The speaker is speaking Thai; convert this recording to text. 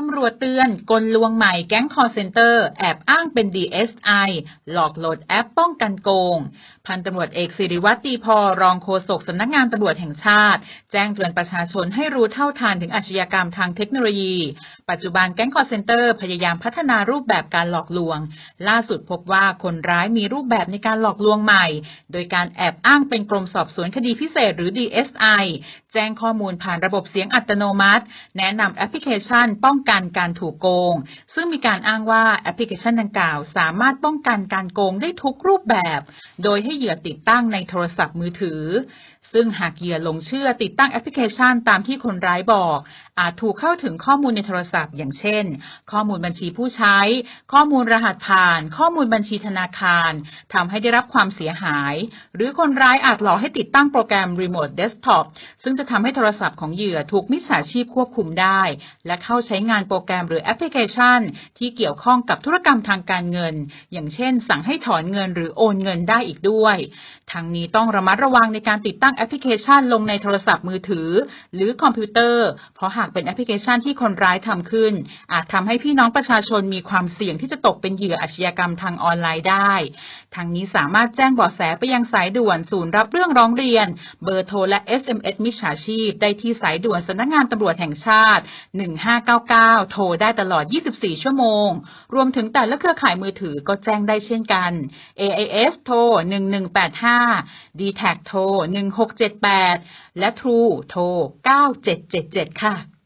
ตำรวจเตือนกลลวงใหม่แก๊งคอร์เซนเตอร์ แอบอ้างเป็น DSI หลอกโหลดแอปป้องกันโกง พันตำรวจเอกสิริวัตรตีพอรองโฆษกสำนักงานตำรวจแห่งชาติ แจ้งเตือนประชาชนให้รู้เท่าทันถึงอาชญากรรมทางเทคโนโลยี ปัจจุบันแก๊งคอร์เซนเตอร์พยายามพัฒนารูปแบบการหลอกลวง ล่าสุดพบว่าคนร้ายมีรูปแบบในการหลอกลวงใหม่ โดยการแอบอ้างเป็นกรมสอบสวนคดีพิเศษหรือ DSI แจ้งข้อมูลผ่านระบบเสียงอัตโนมัติ แนะนำแอปพลิเคชันป้องกันการถูกโกง ซึ่งมีการอ้างว่าแอปพลิเคชันดังกล่าว สามารถป้องกันการโกงได้ทุกรูปแบบ โดยให้เหยื่อติดตั้งในโทรศัพท์มือถือ ซึ่งหากเหยื่อหลงเชื่อติดตั้งแอปพลิเคชันตามที่คนร้ายบอก อาจถูกเข้าถึงข้อมูลในโทรศัพท์ อย่างเช่น ข้อมูลบัญชีผู้ใช้ ข้อมูลรหัสผ่าน ข้อมูลบัญชีธนาคารทำให้ได้รับความเสียหาย หรือคนร้ายอาจหลอกให้ติดตั้งโปรแกรม Remote Desktop ซึ่งจะทำให้โทรศัพท์ของเหยื่อถูกมิจฉาชีพควบคุมได้ และเข้าใช้งานโปรแกรมหรือแอปพลิเคชัน ที่เกี่ยวข้องกับธุรกรรมทางการเงิน อย่างเช่น สั่งให้ถอนเงินหรือโอนเงินได้อีกด้วย ทั้งนี้ต้องระมัดระวังในการติดตั้งแอปพลิเคชันลงในโทรศัพท์มือถือ หรือคอมพิวเตอร์ เพราะหากเป็นแอปพลิเคชันที่คนร้ายทำขึ้น อาจทำให้พี่น้องประชาชนมีความเสี่ยงที่จะตกเป็นเหยื่ออาชญากรรมทางออนไลน์ได้ทั้งนี้สามารถแจ้งเบาะแสไปยังสายด่วนศูนย์รับเรื่องร้องเรียน เบอร์โทรและ SMS มิจฉาชีพ ได้ที่สายด่วนสำนักงานตำรวจแห่งชาติ 1599 โทรได้ตลอด 24 ชั่วโมง รวมถึงแต่ละเครือข่ายมือถือก็แจ้งได้เช่นกัน AIS โทร 1185 d t a c โทร 1678 และ True โทร 9777 ค่ะ